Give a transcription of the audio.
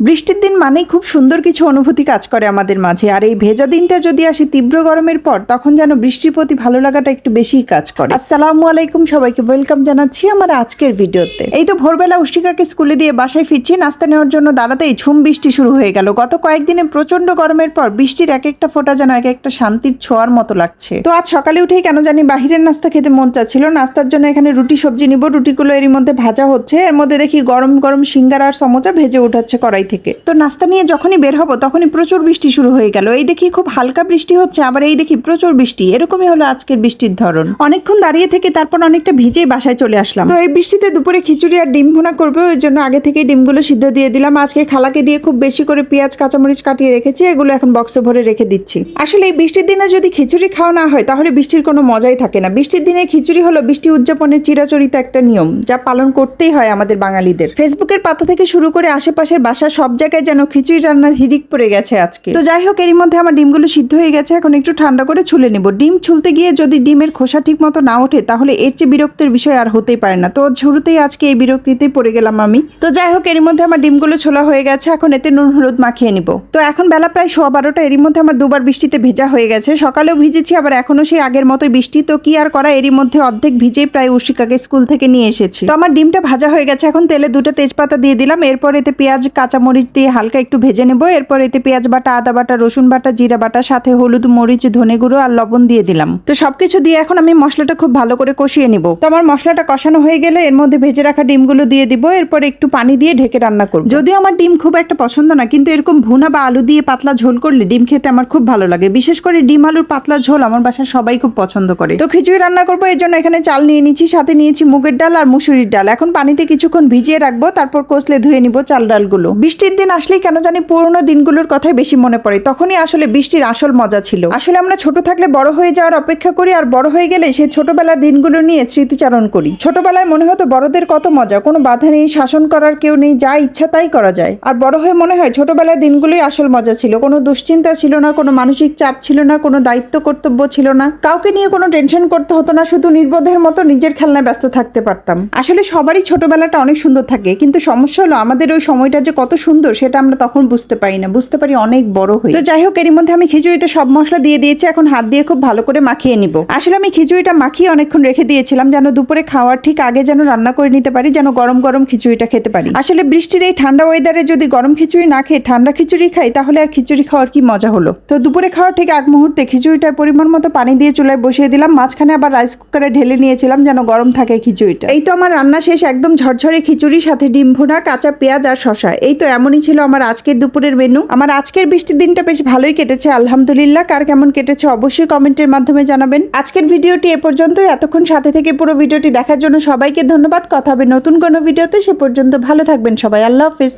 বৃষ্টির দিন মানেই খুব সুন্দর কিছু অনুভূতি কাজ করে আমাদের মাঝে। আর এই ভেজা দিনটা যদি আসে তীব্র গরমের পর, তখন যেন বৃষ্টির প্রতি ভালো লাগাটা একটু বেশিই কাজ করে। আসসালামু আলাইকুম সবাইকে ওয়েলকাম জানাচ্ছি আমার আজকের ভিডিওতে। এই তো ভোরবেলা উষ্টিকাকে স্কুলে দিয়ে বাসায় ফিরছি, নাস্তা নেওয়ার জন্য দাঁড়াতেই ঝুম বৃষ্টি শুরু হয়ে গেল। গত কয়েকদিনে প্রচণ্ড গরমের পর বৃষ্টির এক একটা ফোঁটা যেন এক একটা শান্তির ছোঁয়ার মতো লাগছে। তো আজ সকালে উঠেই কেন জানি বাহিরের নাস্তা খেতে মন চাচ্ছিল নাস্তার জন্য এখানে রুটি, সবজি নিব, রুটিগুলো এরই মধ্যে ভাজা হচ্ছে। এর মধ্যে দেখি গরম গরম সিঙ্গারা আর সমোচা ভেজে উঠাচ্ছে কড়াই থেকে। তো নাস্তা নিয়ে যখনই বের হব, তখনই প্রচুর বৃষ্টি শুরু হয়ে গেল। এই দেখি খুব হালকা বৃষ্টি হচ্ছে, আবার এই দেখি প্রচুর বৃষ্টি। এরকমই হলো আজকের বৃষ্টির ধরন। অনেকক্ষণ দাঁড়িয়ে থেকে তারপর অনেকটা ভিজেই বাসায় চলে আসলাম। তো এই বৃষ্টিতে দুপুরে খিচুড়ি আর ডিম ভুনা করবে, ওই জন্য আগে থেকে ডিমগুলো সিদ্ধ দিয়ে দিলাম। আজকে খালাকে দিয়ে খুব বেশি করে পেঁয়াজ, কাঁচামরিচ কাটিয়ে রেখেছি, এগুলো এখন বক্সে ভরে রেখে দিচ্ছি। আসলে এই বৃষ্টির দিনে যদি খিচুড়ি খাওয়া না হয়, তাহলে বৃষ্টির কোনো মজাই থাকে না। বৃষ্টির দিনে খিচুড়ি হলো বৃষ্টি উদযাপনের চিরাচরিত একটা নিয়ম, যা পালন করতেই হয় আমাদের বাঙালিদের। ফেসবুকের পাতা থেকে শুরু করে আশেপাশের বাসা সব জায়গায় যেন খিচুড়ি রান্নার হিড়িক পড়ে গেছে আজকে। তো যাই হোক, এরই মধ্যে আমার ডিমগুলো সিদ্ধ হয়ে গেছে, এখন একটু ঠান্ডা করে ছুলে নেব। ডিম ছুলতে গিয়ে যদি ডিমের খোসা ঠিক মতো না ওঠে, তাহলে এর চেয়ে বিরক্তের বিষয় আর হতেই পারে না। তো ঝুড়ুতেই আজকে এই বিরক্তিতেই পড়ে গেলাম আমি। তো যাই হোক, এরই মধ্যে আমার ডিমগুলো ছোলা হয়ে গেছে, এখন এতে নুন হলুদ মাখিয়ে নিব। তো এখন বেলা প্রায় সোয়া বারোটা, এরই মধ্যে আমার দুবার বৃষ্টিতে ভেজা হয়ে গেছে। সকালেও ভিজেছি, আবার এখনও সেই আগের মতোই বৃষ্টি। তো কি আর করা, এরই মধ্যে অর্ধেক ভিজেই প্রায় উশিকাকে স্কুল থেকে নিয়ে এসেছি। তো আমার ডিমটা ভাজা হয়ে গেছে, এখন তেলে দুটো তেজপাতা দিয়ে দিলাম, এরপর এতে পেঁয়াজ কাঁচামরিচ দিয়ে হালকা একটু ভেজে নেব। এরপর এতে পেঁয়াজ বাটা, আদা বাটা, রসুন বাটা, জিরা বাটা, সাথে হলুদ মরিচ, ধনে গুঁড়ো আর লবণ দিয়ে দিলাম। তো সবকিছু দিয়ে এখন আমি মশলাটা খুব ভালো করে কষিয়ে নিব। তো আমার মশলাটা কষানো হয়ে গেলে এর মধ্যে ভেজে রাখা ডিমগুলো দিয়ে দিব। এরপর একটু পানি দিয়ে ঢেকে রান্না করব। যদিও আমার ডিম খুব একটা পছন্দ না, কিন্তু এরকম ভুনা বা আলু দিয়ে পাতলা ঝোল করলে ডিম খেতে আমার খুব ভালো লাগে। বিশেষ করে ডিম আলুর পাতলা ঝোল আমার বাসার সবাই খুব পছন্দ করে। তো খিচুড়ি রান্না করব এর জন্য এখানে চাল নিয়ে নিচ্ছি, সাথে নিয়েছি মুগের ডাল আর মুসুরির ডাল। এখন পানিতে কিছুক্ষণ ভিজিয়ে রাখব, তারপর কষলে ধুয়ে নিব চাল ডালগুলো। বৃষ্টির দিন আসলেই কেন জানি পুরোনো দিনগুলোর কথাই বেশি মনে পড়ে। তখনই আসলে বৃষ্টির আসল মজা ছিল। আসলে আমরা ছোট থাকলে বড় হয়ে যাওয়ার অপেক্ষা করি আর বড় হয়ে গেলে সেই ছোটবেলার দিনগুলো নিয়ে স্মৃতিচারণ করি। ছোটবেলায় মনে হতো বড়দের কত মজা, কোনো বাধা নেই, শাসন করার কেউ নেই, যা ইচ্ছা তাই করা যায়। আর বড় হয়ে মনে হয় ছোটবেলার দিনগুলোই আসল মজা ছিল। কোনো দুশ্চিন্তা ছিল না, কোনো মানসিক চাপ ছিল না, কোনো দায়িত্ব কর্তব্য ছিল না। কাউকে নিয়ে কোনো টেনশন করতে হতো না, শুধু নির্বোধের মতো নিজের খেলনায় ব্যস্ত থাকতে পারতাম। আসলে সবারই ছোটবেলাটা অনেক সুন্দর থাকে, কিন্তু সমস্যা হলো আমাদের ওই সময়টা যে কত সুন্দর, সেটা আমরা তখন বুঝতে পারি না। বুঝতে পারি অনেক বড় হয়ে। তো যাই হোক, এরই মধ্যে আমি খিচুড়িতে সব মশলা দিয়ে দিয়েছি। এখন হাত দিয়ে খুব ভালো করে মাখিয়ে নিব। আসলে আমি খিচুড়িটা মাখিয়ে অনেকক্ষণ রেখে দিয়েছিলাম, যেন দুপুরে খাওয়ার ঠিক আগে যেন রান্না করে নিতে পারি, যেন গরম গরম খিচুড়িটা খেতে পারি। আসলে বৃষ্টির এই ঠান্ডা ওয়েদারে যদি গরম খিচুড়ি না খেয়ে ঠান্ডা খিচুড়ি খাই, তাহলে আর খিচুড়ি খাওয়ার কি মজা হলো? তো দুপুরে খাওয়ার ঠিক আগ মুহূর্তে খিচুড়িটায় পরিমাণ মতো পানি দিয়ে চুলায় বসিয়ে দিলাম। মাঝখানে আবার রাইস কুকারে ঢেলে নিয়েছিলাম, যেন গরম থাকে খিচুড়িটা। এই তো আমার রান্না শেষ, একদম ঝরঝরে খিচুড়ি সাথে ডিম ভুনা, কাঁচা পেঁয়াজ আর শশা এই তো এমনই ছিল আমার আজকের দুপুরের মেনু আমার আজকের বৃষ্টির দিনটা বেশ ভালোই কেটেছে, আলহামদুলিল্লাহ। কার কেমন কেটেছে অবশ্যই কমেন্টের মাধ্যমে জানাবেন। আজকের ভিডিওটি এ পর্যন্ত এতক্ষণ সাথে থেকে পুরো ভিডিওটি দেখার জন্য সবাইকে ধন্যবাদ। কথা হবে নতুন কোনো ভিডিওতে। সে পর্যন্ত ভালো থাকবেন সবাই। আল্লাহ হাফিজ।